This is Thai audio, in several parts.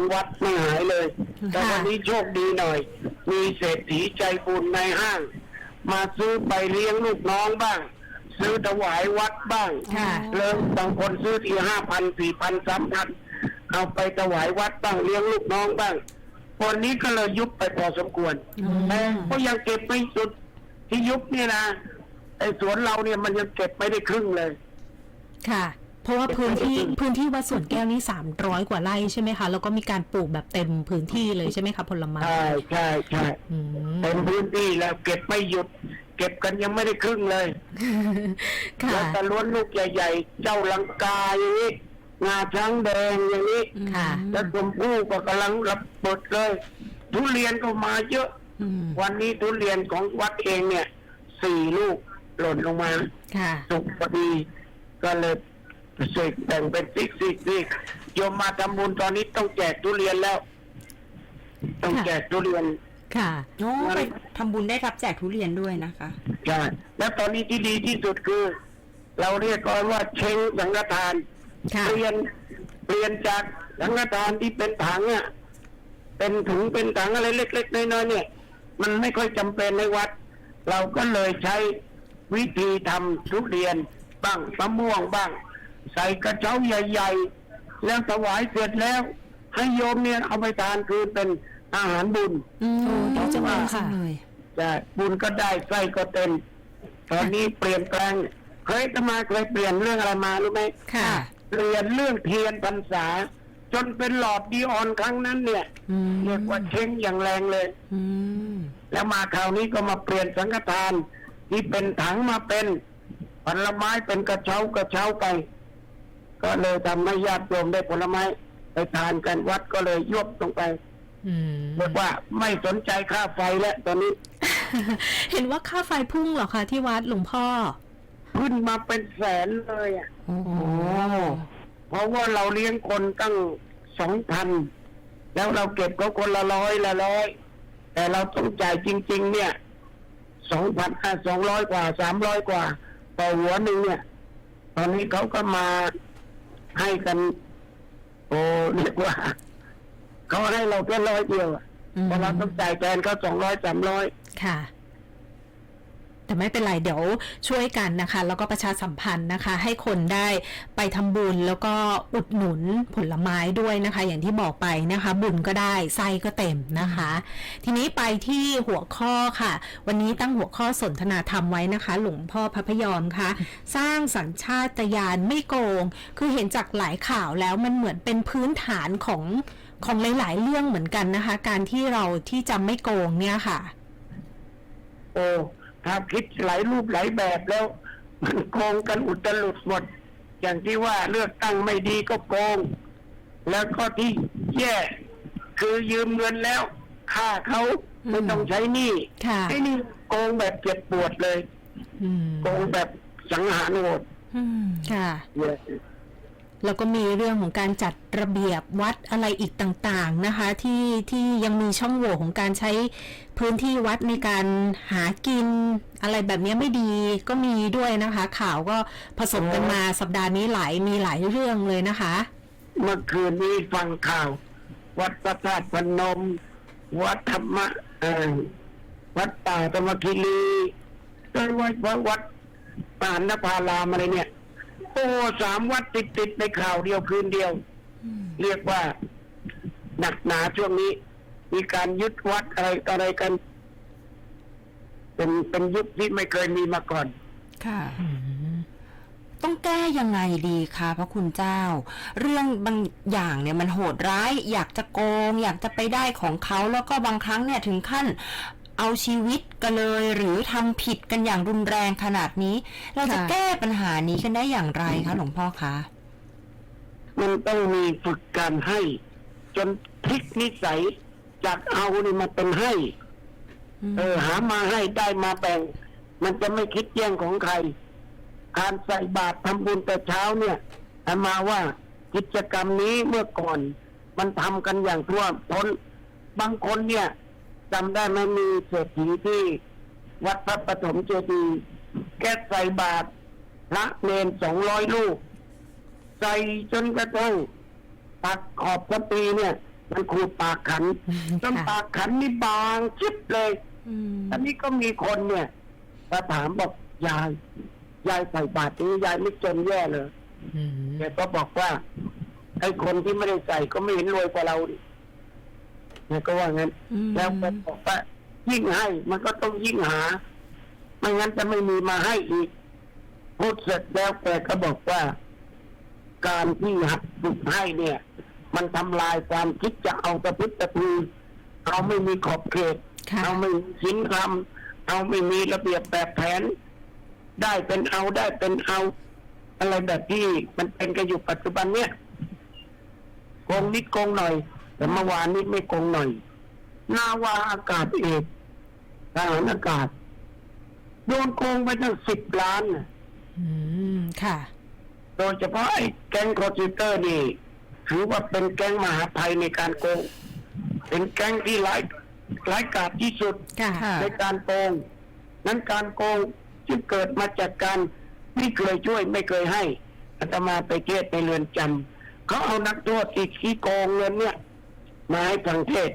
นวัดไม่หายเลย แต่วันนี้โชคดีหน่อย มีเศรษฐีใจบุญในห้าง มาซื้อไปเลี้ยงลูกน้องบ้าง ซื้อถวายวัดบ้างค่ะเริ่มบางคนซื้อทีห้าพันสี่พันสามพันเอาไปถวายวัดบ้างเลี้ยงลูกน้องบ้างวันนี้ก็เลยยุบไปพอสมควรอืมแต่ก็ยังเก็บไม่สุดที่ยุบเนี่ยนะไอ้สวนเราเนี่ยมันยังเก็บไม่ได้ครึ่งเลย ค่ะ เพราะว่าพื้นที่พื้นที่วัดสวนแก้วนี่สามร้อยกว่าไร่ใช่ไหมคะ แล้วก็มีการปลูกแบบเต็มพื้นที่เลยใช่ไหมคะผลไม้ใช่ใช่ใช่อืมเต็มพื้นที่แล้วเก็บไม่หยุด เก็บกันยังไม่ได้ครึ่งเลยค่ะแล้วแต่ล้วนลูกใหญ่ๆ เจ้าลังกาอย่างนี้งาช้างแดงอย่างนี้ค่ะแล้วชมพู่ก็กำลังรับเปิดเลย ทุเรียนก็มาเยอะอืมวันนี้ทุเรียนของวัดเองเนี่ย สี่ลูกหล่นลงมาค่ะสุกพอดี ก็เลย เสกแบ่งเป็นซิกซิกซิกโยมมาทำบุญตอนนี้ต้องแจกทุเรียนแล้ว ต้องแจกทุเรียนค่ะโอ้ไปทำบุญได้รับแจกทุเรียนด้วยนะคะใช่แล้วตอนนี้ที่ดีที่สุดคือ เราเรียกกันว่าเชงสังฆทานค่ะเปลี่ยนเปลี่ยนจากสังฆทานที่เป็นถังอะเป็นถุงเป็นถังอะไรเล็ก ๆน้อยๆเนี่ย มันไม่ค่อยจำเป็นในวัด เราก็เลยใช้วิธีทำทุเรียนบ้างมะม่วงบ้าง ใส่กระเช้าใหญ่ ๆ แล้วถวายเสร็จแล้ว ให้โยมเนี่ยเอาไปทานคือเป็นอาหารบุญอืมโอ้ดีจังเลยค่ะเลยจะบุญก็ได้ไส้ก็เต็ม ตอนนี้เปลี่ยนแปลงเคยจะมาเคยเปลี่ยนเรื่องอะไรมารู้ไหมค่ะเปลี่ยนเรื่องเทียนพรรษา จนเป็นหลอดดีออนครั้งนั้นเนี่ยอืมเรียกว่าเช้งอย่างแรงเลย อืมแล้วมาคราวนี้ก็มาเปลี่ยนสังฆทาน ที่เป็นถังมาเป็นผลไม้เป็นกระเช้ากระเช้าไป ก็เลยทำให้ญาติโยมได้ผลไม้ไปทานกันวัดก็เลยยบลงไปอืมเรียกว่าไม่สนใจค่าไฟแล้วตอนนี้ เห็นว่าค่าไฟพุ่งเหรอคะที่วัดหลวงพ่อ ขึ้นมาเป็นแสนเลยอะโอ้โหเพราะว่าเราเลี้ยงคนตั้งสองพันแล้วเราเก็บเขาคนละร้อยละร้อยแต่เราต้องจ่ายจริง ๆ เนี่ยสองพันสองร้อยกว่าสามร้อยกว่าต่อหัวหนึ่งเนี่ย ตอนนี้เขาก็มา ให้กัน โอ้เรียกว่าเขาให้เราแค่ร้อยเดียวอะอืมแต่เราต้องจ่ายแทนเขาสองร้อยสามร้อยค่ะ แต่ไม่เป็นไรเดี๋ยวช่วยกันนะคะ แล้วก็ประชาสัมพันธ์นะคะ ให้คนได้ไปทำบุญแล้วก็อุดหนุนผลไม้ด้วยนะคะ อย่างที่บอกไปนะคะ บุญก็ได้ไส้ก็เต็มนะคะ ทีนี้ไปที่หัวข้อค่ะ วันนี้ตั้งหัวข้อสนทนาธรรมไว้นะคะ หลวงพ่อพระพยอมค่ะ สร้างสัญชาตญาณไม่โกง คือเห็นจากหลายข่าวแล้วมันเหมือนเป็นพื้นฐานของของหลาย ๆ เรื่องเหมือนกันนะคะ การที่เราที่จะไม่โกงเนี่ยค่ะ โอ้ ถ้าคิดหลายรูปหลายแบบแล้ว มันโกงกันอุตลุดหมด อย่างที่ว่าเลือกตั้งไม่ดีก็โกง แล้วก็ที่แย่ คือยืมเงินแล้วค่าเขาไม่ต้องใช้หนี้ค่ะไอ้นี่โกงแบบเจ็บปวดเลยอืมโกงแบบสังหารโหดอืมค่ะเนี่ย แล้วก็มีเรื่องของการจัดระเบียบวัดอะไรอีกต่างๆนะคะที่ที่ยังมีช่องโหว่ของการใช้พื้นที่วัดในการหากินอะไรแบบนี้ไม่ดีก็มีด้วยนะคะ ข่าวก็ผสมกันมาสัปดาห์นี้หลายมีหลายเรื่องเลยนะคะ เมื่อคืนนี้ฟังข่าว วัดพระธาตุพนม วัดธรรมะวัดป่าธรรมคิรีก็วัดวัดวัดปานนภารามอะไรเนี่ย โอ้สามวัดติดติดๆในข่าวเดียวคืนเดียว เรียกว่า หนักหนาช่วงนี้ มีการยึดวัดอะไรต่ออะไรกัน เป็นเป็นยุคที่ไม่เคยมีมาก่อน ค่ะต้องแก้ยังไงดีคะพระคุณเจ้า เรื่องบางอย่างเนี่ยมันโหดร้าย อยากจะโกง อยากจะไปได้ของเขาแล้วก็บางครั้งเนี่ยถึงขั้น เอาชีวิตกันเลยหรือทำผิดกันอย่างรุนแรงขนาดนี้ เราจะค่ะแก้ปัญหานี้กันได้อย่างไรคะหลวงพ่อคะมันต้องมีฝึกการให้ จนพลิกนิสัยจากเอานี่มาเป็นให้ เออ หามาให้ได้มาแบ่ง มันจะไม่คิดแย่งของใคร การใส่บาตรทำบุญแต่เช้าเนี่ยอามาว่ากิจกรรมนี้เมื่อก่อน มันทำกันอย่างทั่วพ้นบางคนเนี่ย จำได้ไหมมีเศรษฐีที่ วัดพระปฐมเจดีย์แกใส่บาตรพระเนนสองร้อยลูก ใส่จนกระทั่งตัดขอบกระปีเนี่ย มันขูดปากขันจนปากขันนี่บางชิบเลยอืมอันนี้ก็มีคนเนี่ยมาถามบอกยาย ยายใส่บาตรนี้ยายไม่จนแย่เลยอืมแกก็บอกว่าไอ้คนที่ไม่ได้ใส่ก็ไม่เห็นรวยกว่าเราดิ แกก็ว่างั้น อืม แล้วก็บอกว่ายิ่งให้มันก็ต้องยิ่งหา ไม่งั้นจะไม่มีมาให้อีกพูดเสร็จแล้วแกก็บอกว่า การที่หักฝึกให้เนี่ย มันทำลายความคิดจะเอาตะพึดตะพือเอาไม่มีขอบเขต ค่ะเอาไม่มีสินธรรมเอาไม่มีระเบียบแบบแผน ได้เป็นเอาได้เป็นเอา อะไรแบบที่มันเป็นกันอยู่ปัจจุบันเนี่ยโกงนิดโกงหน่อย แต่เมื่อวานนี้ไม่โกงหน่อย นาวาอากาศเอกทหารอากาศ โดนโกงไปตั้งสิบล้านน่ะอืม ค่ะ โดยเฉพาะไอ้แก๊งคอร์จิเตอร์นี่ถือว่าเป็นแก๊งมหาภัยในการโกง เป็นแก๊งที่ร้ายร้ายกาจที่สุดค่ะค่ะ ในการโกง นั้นการโกงจึงเกิดมาจากการไม่เคยช่วยไม่เคยให้อาตมาไปเทศในเรือนจำเขาเอานักโทษที่ขี้โกงเงินเนี่ย มาให้ฟังเทศ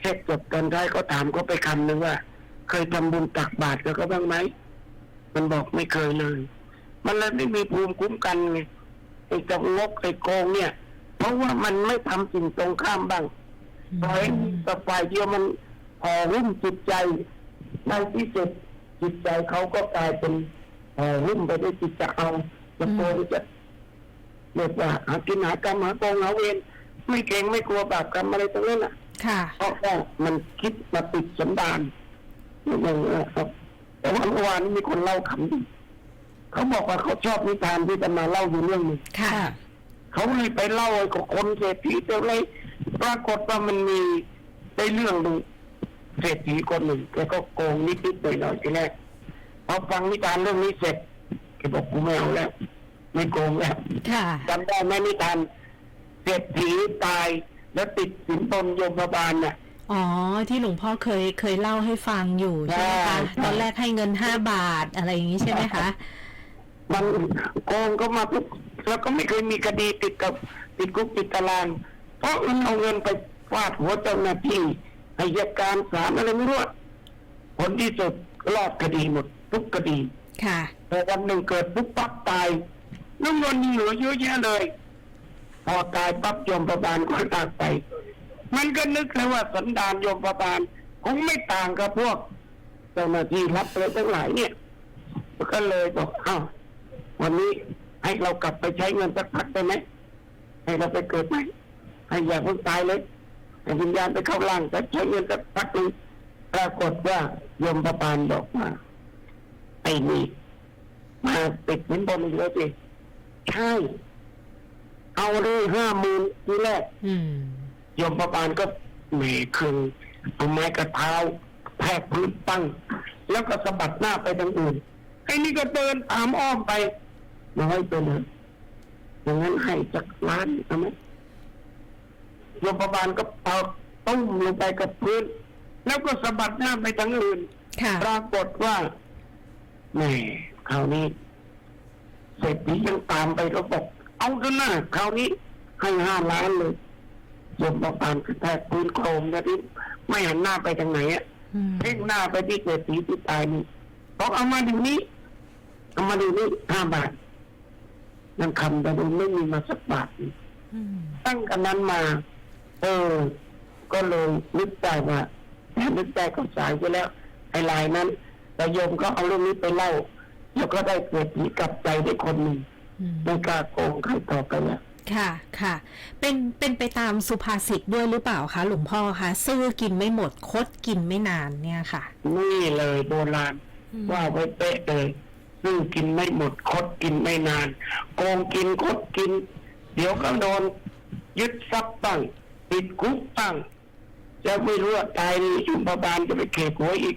เทศจบตอนท้ายเขาถามเขาไปคำหนึ่งว่า เคยทำบุญตักบาตรกับเขาบ้างไหม มันบอกไม่เคยเลย มันเลยไม่มีภูมิคุ้มกันไงไอ้จะงกไอ้โกงเนี่ย เพราะว่ามันไม่ทำสิ่งตรงข้ามบ้างปล่อยให้แต่ฝ่ายเดียวมันห่อหุ้มจิตใจในที่สุดจิตใจเขาก็กลายเป็นห่อหุ้มไปด้วยจิตจะเอาจะโกงจะเรียกว่าหากินหากรรมหาโกงหาเวร ไม่เกรงไม่กลัวบาปกรรมอะไรตรงนั้นน่ะค่ะ เพราะว่ามันคิดมาติดสันดานอย่างนี้ยครับ แต่ว่าเมื่อวานนี้มีคนเล่าขำดีเขาบอกว่าเขาชอบนิทานที่จะมาเล่าอยู่เรื่องหนึ่งค่ะ เขาเลยไปเล่าให้กับคนเศรษฐีเจ้าเลยปรากฏว่ามันมีได้เรื่องหนึ่งเศรษฐีคนหนึ่งแกก็โกงนิดๆหน่อยๆทีแรกพอฟังนิทานเรื่องนี้เสร็จแกบอกกูไม่เอาแล้ว ไม่โกงแล้วค่ะจำได้ไหมนิทาน เศรษฐีตายแล้วติดสินบนโยมบาลน่ะ อ๋อ ที่หลวงพ่อเคยเคยเล่าให้ฟังอยู่ใช่ไหมใช่คะใช่ ตอนแรกให้เงินห้าบาทอะไรอย่างนี้ใช่ไหมคะมันโกงก็มาปุ๊บแล้วก็ไม่เคยมีคดีติดกับติดคุกติดตาราง เพราะมันเอาเงินไปฟาดหัวเจ้าหน้าที่อายการศาลอะไรไม่รู้อะผลที่สุดรอดคดีหมดทุกคดี ค่ะ แต่วันหนึ่งเกิดปุ๊บปั๊บตายน้ำเงินเหลือเยอะแยะเลย พอตายปั๊บโยมประบาลก็ตากไป มันก็นึกเลยว่าสันดานโยมประบาลคงไม่ต่างกับพวกเจ้าหน้าที่รับเลยทั้งหลายเนี่ย ก็เลยบอกเอ้าวันนี้ให้เรากลับไปใช้เงินสักพักได้ไหมให้เราไปเกิดใหมให้อย่าเพิ่งตายเลยให้วิญญาณไปเข้าร่างแต่ใช้เงินสักพักหนึงปรากฏว่าโยมประบาลบอกว่าไอ้นี่มาติดสินบนอีกแล้วสิใช่ เอาเลยห้าหมื่นทีแรกอืมโยมประบาลก็แหมคืนเอาไม้กระเท้าแทกพื้นตั้ง แล้วก็สะบัดหน้าไปทางอื่นไอ้นี่ก็เดินตามอ้อมไปน้อยไปเลยอย่างนั้นให้จักล้านเอาไหมโยมประบาลก็เอาตุ้มลงไปกับพื้น แล้วก็สะบัดหน้าไปทางอื่นค่ะปรากฏว่าแหม่คราวนี้เศรษฐียังตามไปก็บอก เอาเถอะนะคราวนี้ให้ห้าล้านเลยยมประปานกระแทกพื้นโครมนะที่ไม่หันหน้าไปทางไหนอะอืมเพ่งหน้าไปที่เศรษฐีที่ตายนี่บอกเอามาดูนี้เอามาดูนี้ห้าบาทนั่นคำแต่ดูไม่มีมาสักบาทหนึ่งอืมตั้งกันนั้นมา เออ ก็เลยนึกได้ว่าแค่นึกได้ก็สายไปแล้วไอ้ลายนั้นแต่โยมก็เอาเรื่องนี้ไปเล่าแล้วก็ได้เกิดผีกลับใจได้คนหนึ่งอืม ไม่กล้าโกงใครต่อไปแล้วค่ะค่ะ เป็นเป็นไปตามสุภาษิตด้วยหรือเปล่าคะหลวงพ่อคะซื่อกินไม่หมดคดกินไม่นานเนี่ยค่ะ นี่เลยโบราณอืมว่าไว้เป๊ะเลยซึ่งกินไม่หมดคดกินไม่นาน โกงกินคดกิน เดี๋ยวก็โดนยึดทรัพย์ตั้งติดคุกตั้งจะไม่รู้ว่าตายนี่ชุมพบาลจะไปเขกหัวอีก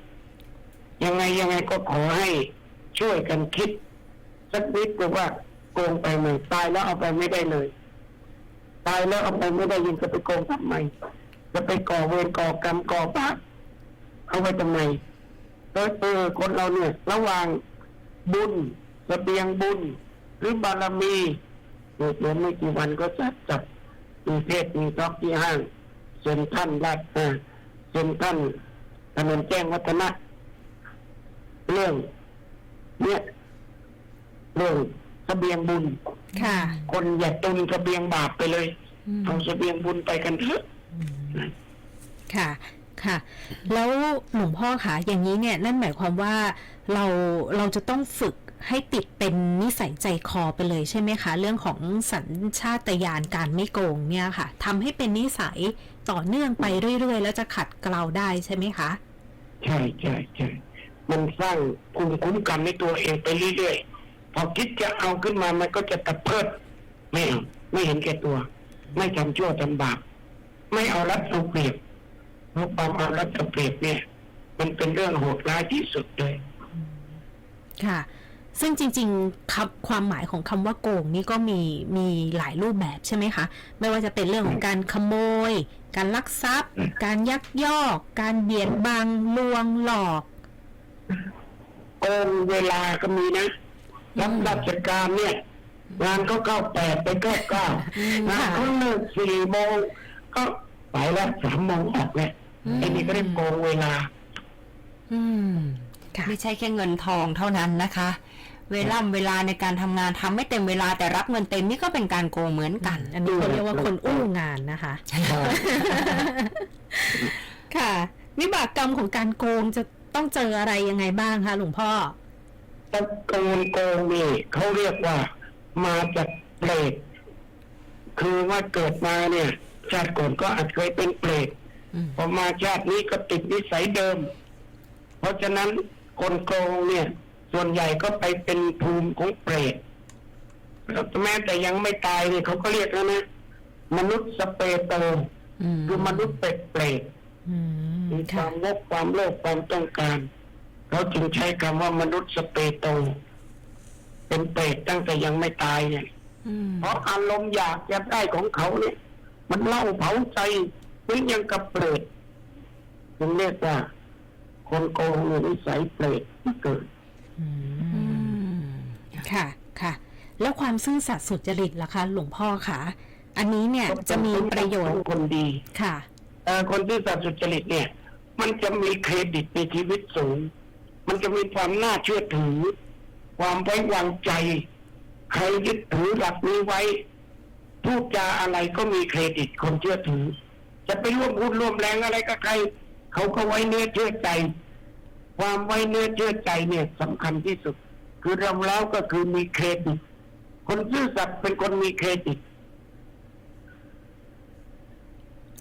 ยังไงยังไงก็ขอให้ช่วยกันคิด สักนิดว่า โกงไปไหมตายแล้วเอาไปไม่ได้เลย ตายแล้วเอาไปไม่ได้ยินจะไปโกงทำไมจะไปก่อเวรก่อกรรมก่อบาปเอาไว้ทำไมโดยเออคนเราเนี่ย ระหว่างบุญสเสบียงบุญ หรือบารมีเดี๋ยวไม่กี่วันก็จะจับมีเพศมีท็อกที่ห้างเซ็นท่านรัฐเออเซ็นท่านถนนแจ้งวัฒนะเรื่อง เนี่ยเรื่อง เสบียงบุญ ค่ะ คนอย่าตุนเสบียงบาปไปเลย อืม เอาเสบียงบุญไปกันเถอะค่ะ ค่ะ แล้วหลวงพ่อคะอย่างนี้เนี่ย นั่นหมายความว่าเรา เราจะต้องฝึกให้ติดเป็นนิสัยใจคอไปเลยใช่ไหมคะ เรื่องของสัญชาตญาณการไม่โกงเนี่ยค่ะ ทำให้เป็นนิสัยต่อเนื่องไปเรื่อยๆ แล้วจะขัดเกลาได้ใช่ไหมคะ ใช่ใช่ใช่มันสร้างภูมิคุ้มกันในตัวเองไปเรื่อยๆ พอคิดจะเอาขึ้นมามันก็จะตะเพิดไม่เอาไม่เห็นแก่ตัว ไม่ทำชั่วทำบาปไม่เอารัดเอาเปรียบเพราะความเอารัดเอาเปรียบเนี่ย มันเป็นเรื่องโหดร้ายที่สุดเลย ค่ะ ซึ่งจริงๆคำความหมายของคำว่าโกงนี่ก็มีมีหลายรูปแบบใช่ไหมคะ ไม่ว่าจะเป็นเรื่องของการขโมย การลักทรัพย์อืมการยักยอก การเบียดบังลวงหลอกโกงเวลาก็มีนะ รับราชการเนี่ย งานก็เข้าแปดไปก็เก้างานเขาเลิกสี่โมงก็ไปแล้วสามโมงออกแล้วไอ้นี่ก็เรียกโกงเวลา อืมค่ะไม่ใช่แค่เงินทองเท่านั้นนะคะ เวลาเวลาในการทำงานทำไม่เต็มเวลาแต่รับเงินเต็มนี่ก็เป็นการโกงเหมือนกัน อันนี้เขาเรียกว่าคนอู้งานนะคะ ค่ะวิบากกรรมของการโกงจะต้องเจออะไรยังไงบ้างคะหลวงพ่อ ตะโกนโกงนี่เขาเรียกว่ามาจากเปรตคือว่าเกิดมาเนี่ย ชาติก่อนก็อาจเคยเป็นเปรตอืมพอมาชาตินี้ก็ติดนิสัยเดิม เพราะฉะนั้นคนโกงเนี่ย ส่วนใหญ่ก็ไปเป็นภูมิของเปรตแล้วแม้แต่ยังไม่ตายเนี่ยเขาก็เรียกแล้วนะมนุษย์สเปโตอืมคือมนุษย์เป็ดเปรตอืมมีคค่ะวามงกความโลภความต้องการ เขาจึงใช้คำว่ามนุษย์สเปโต เป็นเปรตตั้งแต่ยังไม่ตายเนี่ยอืมเพราะอารมณ์อยากจะได้ของเขาเนี่ย มันเล่าเผาใจเหมือนยังกับเปรตจึงเรียกว่า คนโกงเนี่ยนิสัยเปรตที่เกิดอือืมมค่ะค่ะ แล้วความซื่อสัตย์สุจริตล่ะคะ หลวงพ่อคะอันนี้เนี่ยจะมีประโยชน์ของคนดีค่ะเอ่อคนที่สัตย์สุจริตเนี่ย มันจะมีเครดิตในชีวิตสูง มันจะมีความน่าเชื่อถือ ความไว้วางใจ ใครยึดถือหลักนี้ไว้พูดจาอะไรก็มีเครดิตคนเชื่อถือ จะไปร่วมหุ้นร่วมแรงอะไรกับใคร เขาก็ไว้เนื้อเชื่อใจ ความไว้เนื้อเชื่อใจเนี่ยสำคัญที่สุด คือราแล้วก็คือมีเครดิต คนซื่อสัตย์เป็นคนมีเครดิต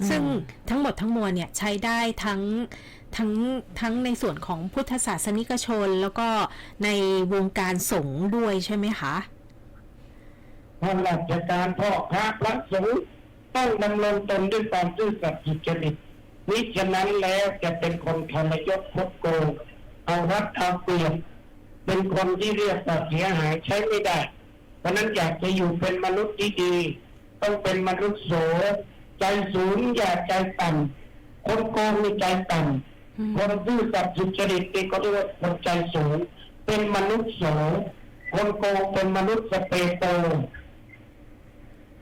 ซึ่งทั้งหมดทั้งมวลเนี่ยใช้ได้ทั้งทั้งทั้งในส่วนของพุทธศาสนิกชน แล้วก็ในวงการสงฆ์ด้วยใช่ไหมคะข้าราชการพ่อพระพระสงฆ์ต้องดำรงตนด้วยความซื่อสัตย์สุจริตมิฉะนั้นแล้วจะเป็นคนทรยศคดโกงเอารัดเอาเปรียบเป็นคนที่เรียกว่าเสียหายใช้ไม่ได้ เพราะฉะนั้นอยากจะอยู่เป็นมนุษย์ที่ดี ต้องเป็นมนุษย์โส ใจสูงอย่าใจต่ำคนโกงมีใจต่ำคนซื่อสัตย์สุจริตนี่ก็เรียกว่าคนใจสูง เป็นมนุษย์โสคนโกงเป็นมนุษย์สเปโต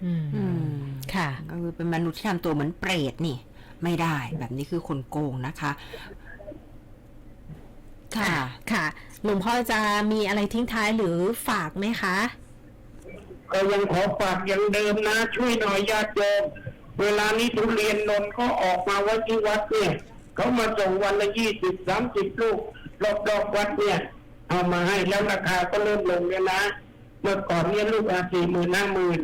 อืมอืมค่ะก็คือเป็นมนุษย์ที่ทำตัวเหมือนเปรตนี่ ไม่ได้แบบนี้คือคนโกงนะคะ ค่ะค่ะหลวงพ่อจะมีอะไรทิ้งท้ายหรือฝากไหมคะ ก็ยังขอฝากอย่างเดิมนะ ช่วยหน่อยญาติโยม เวลานี้ทุเรียนนนท์ก็ออกมาไว้ที่วัดเนี่ยเขามาส่งวันละยี่สิบสามสิบลูกรอบๆวัดเนี่ย เอามาให้แล้วราคาก็เริ่มลงแล้วนะ เมื่อก่อนเนี่ยลูกละสี่หมื่นห้าหมื่น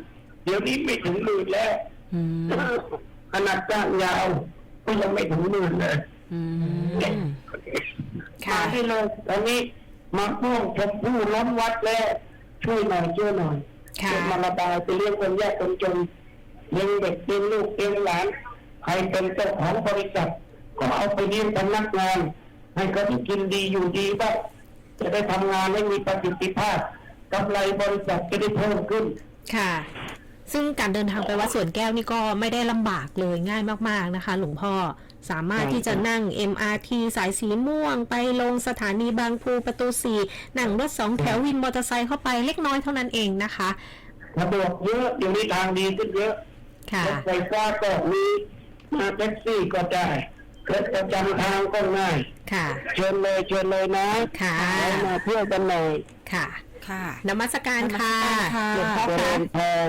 เดี๋ยวนี้ไม่ถึงหมื่นแล้วอืมขนาดก้านยาวก็ยังไม่ถึงหมื่นเลยอืมค่ะมาได้เลยตอนนี้มะม่วงชมพู่ล้นวัดแล้วช่วยหน่อยช่วยหน่อยค่ะช่วยมาระบายไปเลี้ยงคนยากคนจน เลี้ยงเด็กเลี้ยงลูกเลี้ยงหลานใครเป็นเจ้าของบริษัทก็เอาไปเลี้ยงพนักงาน ให้เขาได้กินดีอยู่ดีบ้างจะได้ทำงานให้มีประสิทธิภาพกำไรบริษัทจะได้เพิ่มขึ้น ค่ะ ซึ่งการเดินทางไปวัดสวนแก้วนี่ก็ไม่ได้ลำบากเลยง่ายมากๆนะคะ หลวงพ่อสามารถใช่ที่จะนั่ง MRT สายสีม่วง ไปลงสถานีบางพลูประตูสี่นั่งรถสองแถววินมอเตอร์ไซค์เข้าไปเล็กน้อยเท่านั้นเองนะคะสะดวกเยอะเดี๋ยวนี้ทางดีขึ้นเยอะค่ะ รถไฟฟ้าก็มีมาแท็กซี่ก็ได้รถประจำทางก็ง่ายค่ะ เชิญเลยเชิญเลยนะค่ะแล้วมาเที่ยวกันหน่อยค่ะ ค่ะนมัสการค่ะนมัสการค่ะหลวงพ่อเจคะริญพร